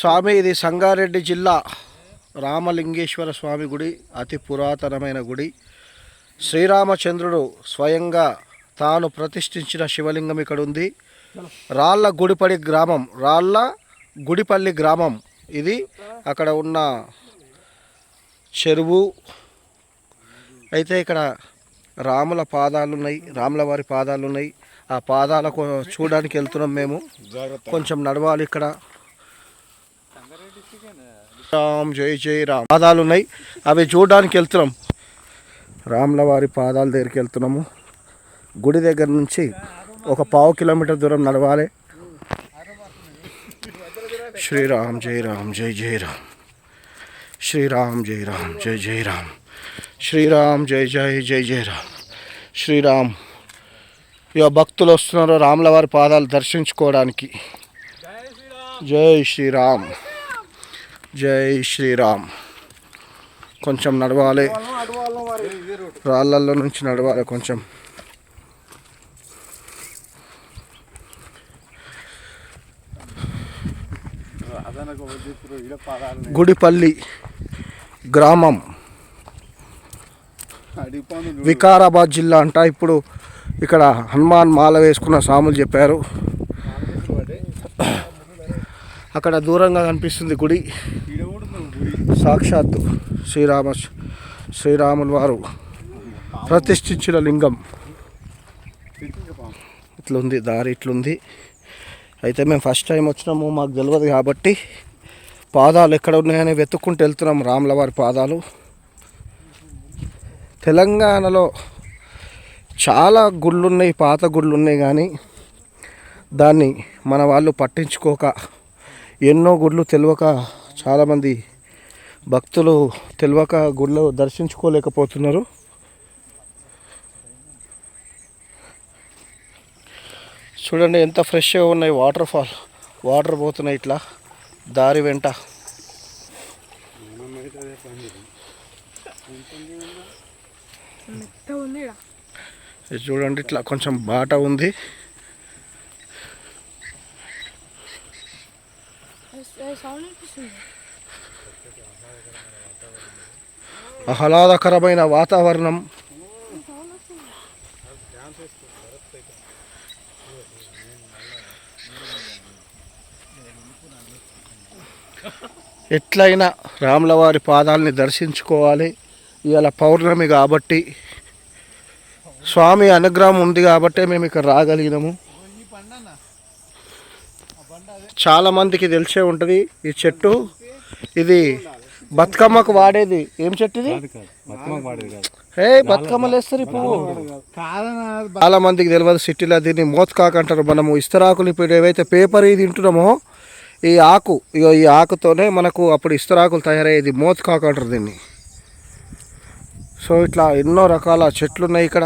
స్వామి ఇది సంగారెడ్డి జిల్లా రామలింగేశ్వర స్వామి గుడి అతి పురాతనమైన గుడి. శ్రీరామచంద్రుడు స్వయంగా తాను ప్రతిష్ఠించిన శివలింగం ఇక్కడ ఉంది. రాళ్ళ గుడిపడి గ్రామం రాళ్ళ గుడిపల్లి గ్రామం. ఇది అక్కడ ఉన్న చెరువు. అయితే ఇక్కడ రాముల పాదాలు ఉన్నాయి రాముల వారి పాదాలు ఉన్నాయి ఆ పాదాలకు చూడడానికి వెళ్తున్నాం మేము. కొంచెం నడవాలి ఇక్కడ. రామ్ జై జై రామ్. పాదాలు ఉన్నాయి అవి చూడడానికి వెళ్తున్నాం. రాముల వారి పాదాల దగ్గరికి వెళ్తున్నాము. గుడి దగ్గర నుంచి ఒక పావు కిలోమీటర్ దూరం నడవాలి. శ్రీరామ్ జై రామ్ జై జై రామ్. శ్రీరామ్ జై రామ్ జై జై రామ్. శ్రీరామ్ జై జై జై జై రామ్. శ్రీరామ్. ఇక భక్తులు వస్తున్నారు రాముల వారి పాదాలు దర్శించుకోవడానికి. జై శ్రీరామ్. జై శ్రీరామ్. కొంచెం నడవాలి. రాళ్ళల్లో నుంచి నడవాలి కొంచెం. గుడిపల్లి గ్రామం. వికారాబాద్ జిల్లా అంట. ఇప్పుడు ఇక్కడ హనుమాన్ మాల వేసుకున్న స్వాములు చెప్పారు. అక్కడ దూరంగా కనిపిస్తుంది గుడి. సాక్షాత్తు శ్రీరామ శ్రీరాములు వారు ప్రతిష్ఠించిన లింగం. ఇట్లుంది దారి ఇట్లుంది. అయితే మేము ఫస్ట్ టైం వచ్చినాము మాకు తెలియదు కాబట్టి పాదాలు ఎక్కడ ఉన్నాయని వెతుక్కుంటూ వెళ్తున్నాం రాముల వారి పాదాలు. తెలంగాణలో చాలా గుళ్ళు ఉన్నాయి పాత గుళ్ళు ఉన్నాయి కానీ దాన్ని మన వాళ్ళు పట్టించుకోక ఎన్నో గుళ్ళు తెలియక చాలామంది భక్తులు తెలియక గుళ్ళు దర్శించుకోలేకపోతున్నారు. చూడండి ఎంత ఫ్రెష్గా ఉన్నాయి వాటర్ ఫాల్ వాటర్ పోతున్నాయి ఇట్లా దారి వెంట. ఇది చూడండి ఇట్లా కొంచెం బాట ఉంది. ఆహ్లాదకరమైన వాతావరణం. ఎట్లయినా రాములవారి పాదాలని దర్శించుకోవాలి. ఇవాళ పౌర్ణమి కాబట్టి స్వామి అనుగ్రహం ఉంది కాబట్టే మేము ఇక్కడ రాగలిగినాము. చాలా మందికి తెలిసే ఉంటుంది ఈ చెట్టు. ఇది బతుకమ్మకు వాడేది. ఏం చెట్టు ఇది? ఏ బతుకమ్మలు వేస్తారు పువ్వు చాలా మందికి తెలియదు సిటీలో దీన్ని మోత్కాక్ అంటారు. మనము ఇస్తరాకులు ఇప్పుడు ఏవైతే పేపర్ ఇది తింటున్నామో ఈ ఆకు ఇగో ఈ ఆకుతోనే మనకు అప్పుడు ఇస్తరాకులు తయారయ్యేది మోత్కాక్ అంటారు దీన్ని. సో ఇట్లా ఎన్నో రకాల చెట్లు ఉన్నాయి ఇక్కడ.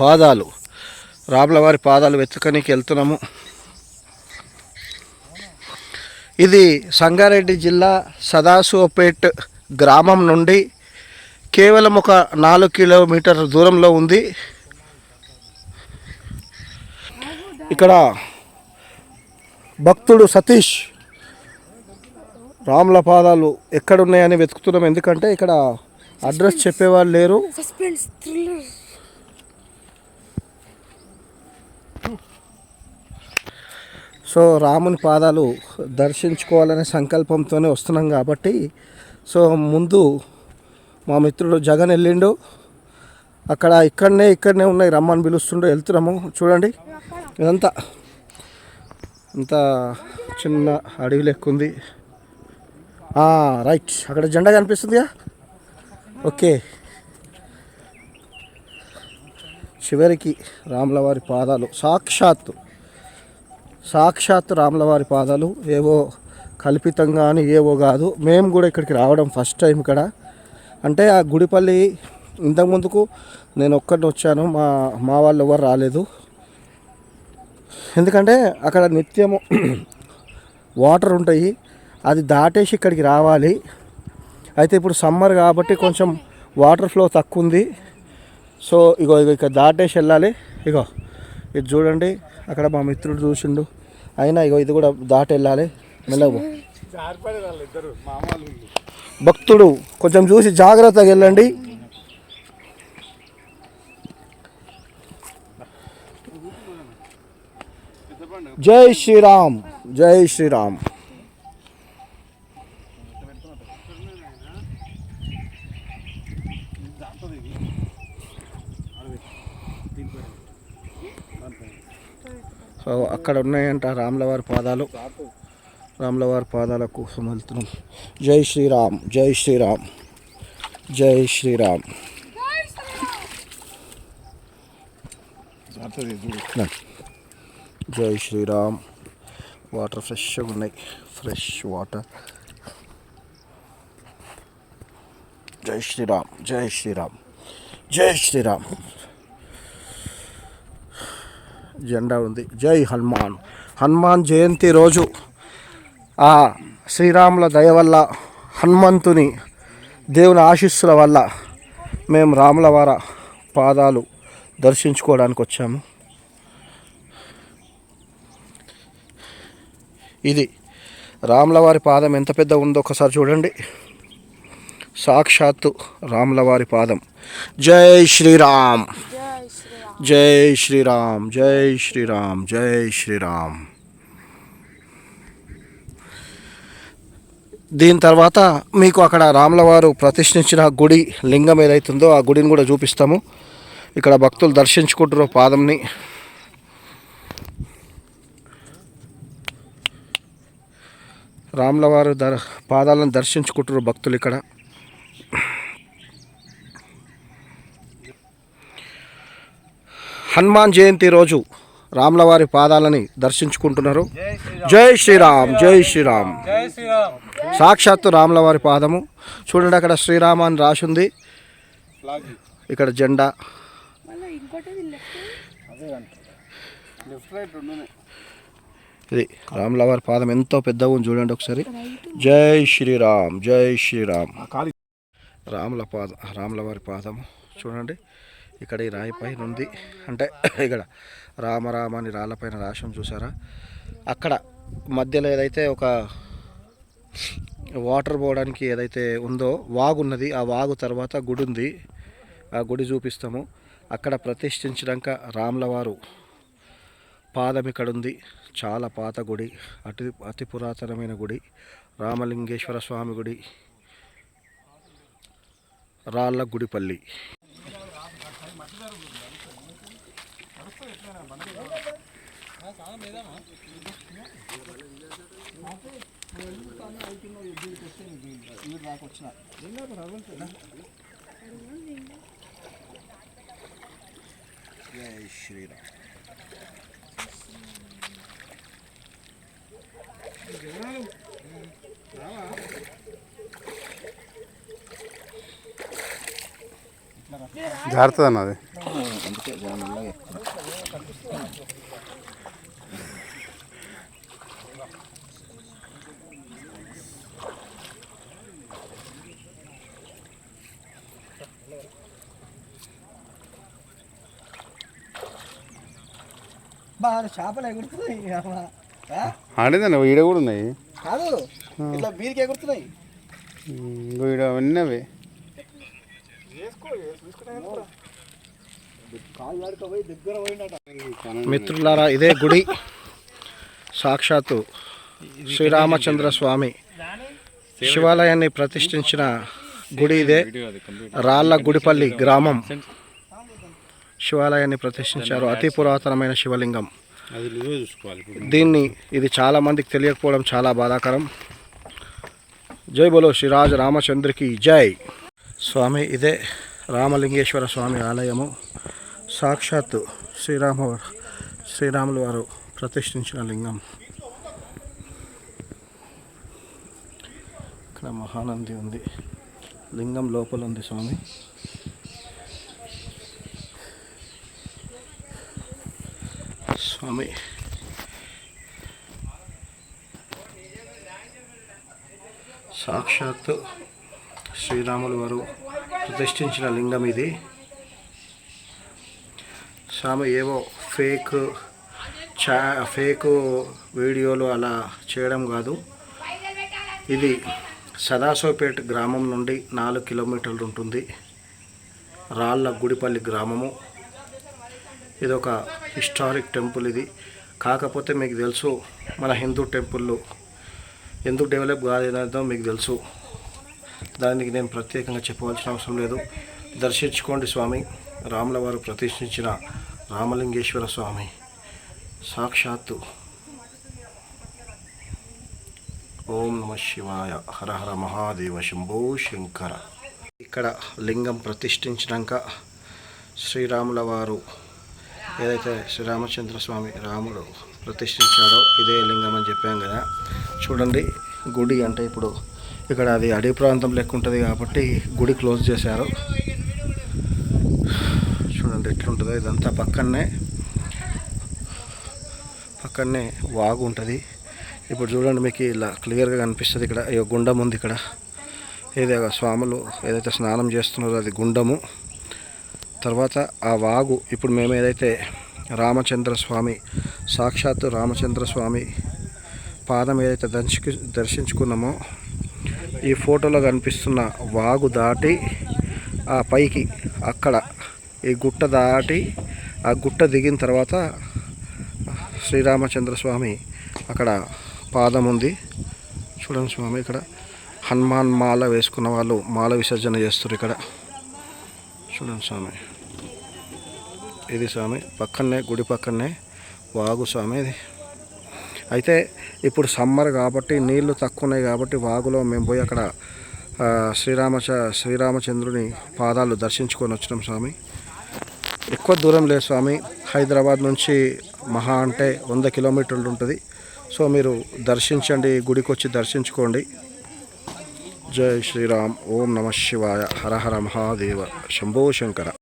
పాదాలు. రాములవారి పాదాలు వెతుకనికి వెళ్తున్నాము. ఇది సంగారెడ్డి జిల్లా సదాశివపేట్ గ్రామం నుండి కేవలం ఒక నాలుగు కిలోమీటర్ దూరంలో ఉంది. ఇక్కడ భక్తుడు సతీష్ రాముల పాదాలు ఎక్కడున్నాయని వెతుకుతున్నాం. ఎందుకంటే ఇక్కడ అడ్రస్ చెప్పేవాళ్ళు లేరు. సో రాముని పాదాలు దర్శించుకోవాలనే సంకల్పంతోనే వస్తున్నాం కాబట్టి సో ముందు మా మిత్రుడు జగన్ వెళ్ళిండు. అక్కడ ఇక్కడనే ఇక్కడనే ఉన్నాయి. రమ్మని పిలుస్తుండో. వెళ్తున్నాము. చూడండి. ఇదంతా. ఇంత చిన్న అడవి లెక్క ఉంది. రైట్. అక్కడ జెండా కనిపిస్తుందిగా? ఓకే. చివరికి రాముల వారి పాదాలు సాక్షాత్తు సాక్షాత్ రాములవారి పాదాలు ఏవో కల్పితంగా అని ఏవో కాదు. మేము కూడా ఇక్కడికి రావడం ఫస్ట్ టైం ఇక్కడ. అంటే ఆ గుడిపల్లి ఇంతకుముందుకు నేను ఒక్కడిని వచ్చాను. మా మా వాళ్ళు ఎవరు రాలేదు. ఎందుకంటే అక్కడ నిత్యము వాటర్ ఉంటాయి. అది దాటేసి ఇక్కడికి రావాలి. అయితే ఇప్పుడు సమ్మర్ కాబట్టి కొంచెం వాటర్ ఫ్లో తక్కువ ఉంది. సో ఇగో ఇగో ఇక్కడ దాటేసి వెళ్ళాలి. ఇగో ఇది చూడండి. అక్కడ మా మిత్రుడు చూసిండు. అయినా ఇగో ఇది కూడా దాటి వెళ్ళాలి మెల్లగు భక్తుడు కొంచెం చూసి జాగ్రత్తగా వెళ్ళండి. జై శ్రీరామ్ జై శ్రీరామ్. సో అక్కడ ఉన్నాయంట రాములవారి పాదాలు. రాములవారి పాదాల కోసం వెళ్తున్నాం జై శ్రీరామ్ జై శ్రీరామ్ జై శ్రీరామ్. జై శ్రీరామ్. వాటర్ ఫ్రెష్గా ఉన్నాయి. Fresh water. జై శ్రీరామ్ జై శ్రీరామ్ జై శ్రీరామ్. జెండా ఉంది. జై హనుమాన్. హనుమాన్ జయంతి రోజు ఆ శ్రీరాముల దయ వల్ల హనుమంతుని దేవుని ఆశీస్సుల వల్ల మేము రాములవార పాదాలు దర్శించుకోవడానికి వచ్చాము. ఇది రాములవారి పాదం ఎంత పెద్ద ఉందో ఒకసారి చూడండి. సాక్షాత్తు రాములవారి పాదం. జై శ్రీరామ్. జై శ్రీరామ్ జై శ్రీరామ్ జై శ్రీరామ్. దీని తర్వాత మీకు అక్కడ రాములవారు ప్రతిష్ఠించిన గుడి లింగం ఏదైతుందో ఆ గుడిని కూడా చూపిస్తాము. ఇక్కడ భక్తులు దర్శించుకుంటారు పాదంని. రాములవారు దర్ పాదాలను దర్శించుకుంటారు భక్తులు ఇక్కడ. హనుమాన్ జయంతి రోజు రాములవారి పాదాలని దర్శించుకుంటున్నారు. జై శ్రీరామ్ జై శ్రీరామ్. జై శ్రీరామ్ సాక్షాత్తు రాములవారి పాదము. చూడండి అక్కడ శ్రీరామ అని రాసింది. ఇక్కడ జెండా. ఇది రాములవారి పాదం ఎంతో పెద్దగా ఉంది చూడండి ఒకసారి. జై శ్రీరామ్ జై శ్రీరామ్. రాముల పాదం రాములవారి పాదము. చూడండి. ఇక్కడ ఈ రాయి పైన ఉంది. అంటే ఇక్కడ రామరామ అని రాళ్ళపైన రాశం చూసారా అక్కడ మధ్యలో ఏదైతే ఒక వాటర్ పోవడానికి ఏదైతే ఉందో వాగు ఉన్నది ఆ వాగు తర్వాత గుడి ఉంది. ఆ గుడి చూపిస్తాము. అక్కడ ప్రతిష్ఠించడాక రాములవారు పాదం ఇక్కడ ఉంది. చాలా పాత గుడి అతి అతి పురాతనమైన గుడి రామలింగేశ్వర స్వామి గుడి రాళ్ళ గుడిపల్లి. జై శ్రీరామ్ జాగ్రత్త అన్నది అందుకే చేపలు ఎగురుతున్నాయి? ఆడేదండి ఈడ కూడా ఉన్నాయి. కాదు ఇట్లా బీరికి ఎగురుతున్నాయి. ఇంకో ఈడ అవన్నీ అవి మిత్రులారా ఇదే గుడి. సాక్షాత్తు శ్రీరామచంద్ర స్వామి శివాలయాన్ని ప్రతిష్ఠించిన గుడి ఇదే. రాళ్ళ గుడిపల్లి గ్రామం శివాలయాన్ని ప్రతిష్ఠించారు. అతి పురాతనమైన శివలింగం. అది నువ్వే చూసుకోవాలి దీన్ని ఇది చాలా మందికి తెలియకపోవడం చాలా బాధాకరం. జై బోలో శ్రీరాజ రామచంద్రకి జై. స్వామి ఇదే రామలింగేశ్వర స్వామి ఆలయము. సాక్షాత్తు శ్రీరామ శ్రీరాములు వారు ప్రతిష్ఠించిన లింగం. ఇక్కడ మహానంది ఉంది. లింగం లోపల ఉంది స్వామి. స్వామి సాక్షాత్తు శ్రీరాములు వారు ప్రతిష్ఠించిన లింగం ఇది. స్వామి ఏవో ఫేక్ చా ఫేక్ వీడియోలు అలా చేయడం కాదు. ఇది సదాశివపేట గ్రామం నుండి నాలుగు కిలోమీటర్లు ఉంటుంది. రాళ్ళ గుడిపల్లి గ్రామము. ఇది ఒక హిస్టారిక్ టెంపుల్ ఇది. కాకపోతే మీకు తెలుసు మన హిందూ టెంపుల్ ఎందుకు డెవలప్ కాలేదో మీకు తెలుసు. దానికి నేను ప్రత్యేకంగా చెప్పవలసిన అవసరం లేదు. దర్శించుకోండి స్వామి. రాముల వారు ప్రతిష్ఠించిన రామలింగేశ్వర స్వామి. సాక్షాత్తు ఓం నమ శివాయ. హర హర మహాదేవ శంభో శంకర. ఇక్కడ లింగం ప్రతిష్ఠించినాక శ్రీరాముల వారు ఏదైతే శ్రీరామచంద్ర స్వామి రాముడు ప్రతిష్ఠించాడో ఇదే లింగం అని చెప్పాం కదా. చూడండి గుడి అంటే ఇప్పుడు ఇక్కడ అది అడవి ప్రాంతం లెక్క ఉంటుంది కాబట్టి గుడి క్లోజ్ చేశారు. చూడండి ఎట్లుంటుందో ఇదంతా పక్కనే పక్కనే వాగు ఉంటుంది. ఇప్పుడు చూడండి మీకు ఇలా క్లియర్గా కనిపిస్తుంది ఇక్కడ. ఈ గుండం ఉంది ఇక్కడ. ఏదో స్వాములు ఏదైతే స్నానం చేస్తున్నారో అది గుండము. తర్వాత ఆ వాగు ఇప్పుడు మేము ఏదైతే రామచంద్ర స్వామి సాక్షాత్తు రామచంద్ర స్వామి పాదం ఏదైతే దర్శి దర్శించుకున్నామో ఈ ఫోటోలో కనిపిస్తున్న వాగు దాటి ఆ పైకి అక్కడ ఈ గుట్ట దాటి ఆ గుట్ట దిగిన తర్వాత శ్రీరామచంద్ర స్వామి అక్కడ పాదం ఉంది. చూడండి స్వామి ఇక్కడ హనుమాన్ మాల వేసుకున్న వాళ్ళు మాల విసర్జన చేస్తారు ఇక్కడ. చూడండి స్వామి. ఇది స్వామి పక్కనే గుడి పక్కనే వాగు స్వామి ఇది. అయితే ఇప్పుడు సమ్మర్ కాబట్టి నీళ్ళు తక్కువ ఉన్నాయి కాబట్టి వాగులో మేము పోయి అక్కడ శ్రీరామచ శ్రీరామచంద్రుని పాదాలు దర్శించుకొని వచ్చినాం స్వామి. ఎక్కువ దూరం లేదు స్వామి. హైదరాబాద్ నుంచి మహా అంటే వంద కిలోమీటర్లు ఉంటుంది. సో మీరు దర్శించండి గుడికి వచ్చి దర్శించుకోండి. జై శ్రీరామ్ ఓం నమ శివాయ హర హర మహాదేవ శంభో శంకర.